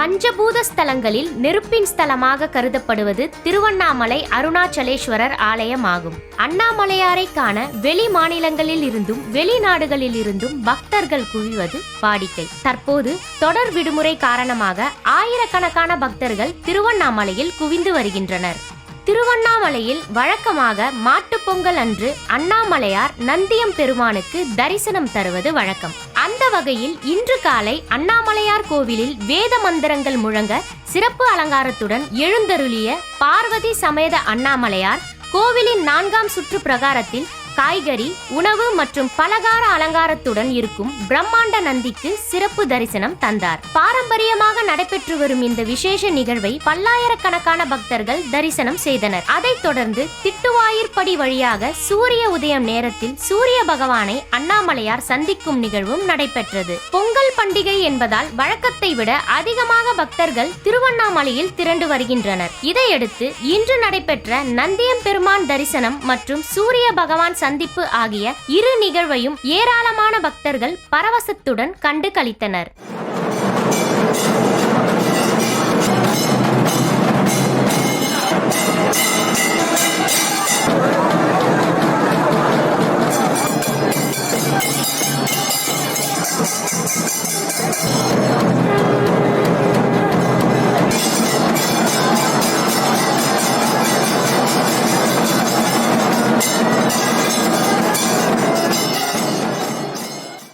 பஞ்சபூத ஸ்தலங்களில் நெருப்பின் ஸ்தலமாக கருதப்படுவது திருவண்ணாமலை அருணாச்சலேஸ்வரர் ஆலயம் ஆகும் அண்ணாமலையாரை காண வெளி மாநிலங்களில் இருந்தும் வெளிநாடுகளில் இருந்தும் பக்தர்கள் குவிவது வாடிக்கை. தற்போது தொடர் விடுமுறை காரணமாக ஆயிரக்கணக்கான பக்தர்கள் திருவண்ணாமலையில் குவிந்து வருகின்றனர். திருவண்ணாமலையில் வழக்கமாக மாட்டுப் பொங்கல் அன்று அண்ணாமலையார் நந்தியம் பெருமானுக்கு தரிசனம் தருவது வழக்கம். அந்த வகையில் இன்று காலை அண்ணாமலையார் கோவிலில் வேத மந்திரங்கள் முழங்க சிறப்பு அலங்காரத்துடன் எழுந்தருளிய பார்வதி சமேத அண்ணாமலையார் கோவிலின் நான்காம் சுற்று பிரகாரத்தில் காய்கறி உணவு மற்றும் பலகார அலங்காரத்துடன் இருக்கும் பிரம்மாண்ட நந்திக்கு சிறப்பு தரிசனம் தந்தார். பாரம்பரியமாக நடைபெற்று வரும் இந்த விசேஷ நிகழ்வை பல்லாயிரக்கணக்கான பக்தர்கள் தரிசனம் செய்தனர். அதைத் தொடர்ந்து திட்டுவாயிற்படி வழியாக சூரிய உதயம் நேரத்தில் சூரிய பகவானை அண்ணாமலையார் சந்திக்கும் நிகழ்வும் நடைபெற்றது. பொங்கல் பண்டிகை என்பதால் வழக்கத்தை விட அதிகமாக பக்தர்கள் திருவண்ணாமலையில் திரண்டு வருகின்றனர். இதையடுத்து இன்று நடைபெற்ற நந்தியம் பெருமான் தரிசனம் மற்றும் சூரிய பகவான் சந்திப்பு ஆகிய இரு நிகழ்வையும் ஏராளமான பக்தர்கள் பரவசத்துடன் கண்டு கழித்தனர்